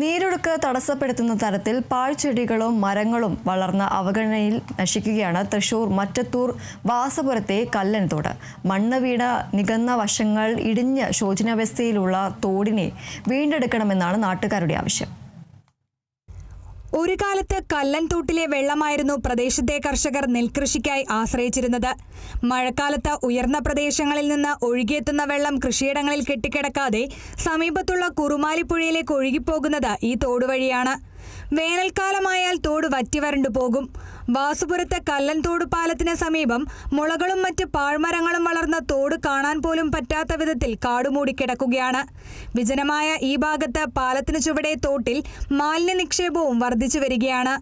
നീരൊഴുക്ക് തടസ്സപ്പെടുത്തുന്ന തരത്തിൽ പാഴ്ചെടികളും മരങ്ങളും വളർന്ന അവഗണനയിൽ നശിക്കുകയാണ് തൃശൂർ മറ്റത്തൂർ വാസപുരത്തെ കല്ലൻതോട്. മണ്ണ് വീണ നികന്ന വശങ്ങൾ ഇടിഞ്ഞ് ശോചനാവസ്ഥയിലുള്ള തോടിനെ വീണ്ടെടുക്കണമെന്നാണ് നാട്ടുകാരുടെ ആവശ്യം. ഒരു കാലത്ത് കല്ലൻതൂട്ടിലെ വെള്ളമായിരുന്നു പ്രദേശത്തെ കർഷകർ നെൽകൃഷിക്കായി ആശ്രയിച്ചിരുന്നത്. മഴക്കാലത്ത് ഉയർന്ന പ്രദേശങ്ങളിൽ നിന്ന് ഒഴുകിയെത്തുന്ന വെള്ളം കൃഷിയിടങ്ങളിൽ കെട്ടിക്കിടക്കാതെ സമീപത്തുള്ള കുറുമാലിപ്പുഴയിലേക്ക് ഒഴുകിപ്പോകുന്നത് ഈ തോടുവഴിയാണ്. വേനൽക്കാലമായാൽ വറ്റിവരണ്ടു പോകും. വാസുപുരത്തെ കല്ലൻതോട് പാലത്തിന് സമീപം മുളകളും മറ്റ് പാഴ്മരങ്ങളും വളർന്ന തോട് കാണാൻ പോലും പറ്റാത്ത വിധത്തിൽ കാടുമൂടിക്കിടക്കുകയാണ് വിജനമായ ഈ ഭാഗത്ത് പാലത്തിന് ചുവടെ തോട്ടിൽ മാലിന്യ നിക്ഷേപവും വർദ്ധിച്ചു വരികയാണ്.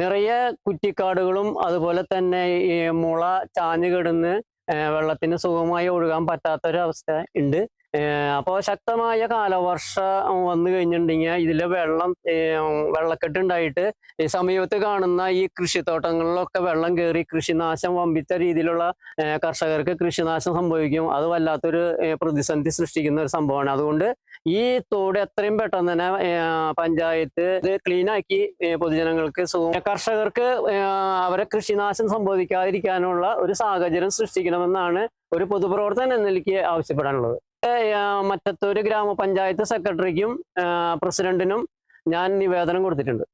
നിറയെ കുറ്റിക്കാടുകളും അതുപോലെ തന്നെ ഈ മുള ചാഞ്ഞു കിടന്ന് വെള്ളത്തിന് സുഖമായി ഒഴുകാൻ പറ്റാത്തൊരവസ്ഥ ഉണ്ട്. അപ്പോൾ ശക്തമായ കാലവർഷം വന്നു കഴിഞ്ഞിട്ടുണ്ടെങ്കിൽ ഇതിലെ വെള്ളം വെള്ളക്കെട്ടുണ്ടായിട്ട് സമീപത്ത് കാണുന്ന ഈ കൃഷിത്തോട്ടങ്ങളിലൊക്കെ വെള്ളം കയറി കൃഷിനാശം വമ്പിച്ച രീതിയിലുള്ള കർഷകർക്ക് കൃഷിനാശം സംഭവിക്കും. അത് വല്ലാത്തൊരു പ്രതിസന്ധി സൃഷ്ടിക്കുന്ന ഒരു സംഭവമാണ്. അതുകൊണ്ട് ഈ തോട് എത്രയും പെട്ടെന്ന് തന്നെ പഞ്ചായത്ത് ഇത് ക്ലീനാക്കി പൊതുജനങ്ങൾക്ക് കർഷകർക്ക് അവരെ കൃഷിനാശം സംഭവിക്കാതിരിക്കാനുള്ള ഒരു സാഹചര്യം സൃഷ്ടിക്കണമെന്നാണ് ഒരു പൊതുപ്രവർത്തനം എന്ന നിലയ്ക്ക് ആവശ്യപ്പെടാനുള്ളത്. മറ്റത്തൊരു ഗ്രാമപഞ്ചായത്ത് സെക്രട്ടറിക്കും പ്രസിഡന്റിനും ഞാൻ നിവേദനം കൊടുത്തിട്ടുണ്ട്.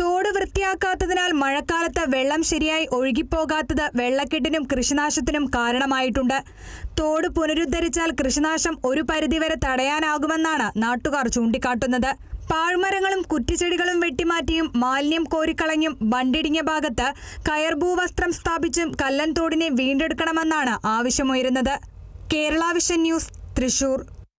തോട് വൃത്തിയാക്കാത്തതിനാൽ മഴക്കാലത്ത് വെള്ളം ശരിയായി ഒഴുകിപ്പോകാത്തത് വെള്ളക്കെട്ടിനും കൃഷിനാശത്തിനും കാരണമായിട്ടുണ്ട്. തോട് പുനരുദ്ധരിച്ചാൽ കൃഷിനാശം ഒരു പരിധിവരെ തടയാനാകുമെന്നാണ് നാട്ടുകാർ ചൂണ്ടിക്കാട്ടുന്നത്. പാഴ്മരങ്ങളും കുറ്റിച്ചെടികളും വെട്ടിമാറ്റിയും മാലിന്യം കോരിക്കളഞ്ഞും ബണ്ടിടിഞ്ഞ ഭാഗത്ത് കയർഭൂവസ്ത്രം സ്ഥാപിച്ചും കല്ലൻ തോടിനെ വീണ്ടെടുക്കണമെന്നാണ് ആവശ്യമുയരുന്നത്. Kerala Vision News Thrissur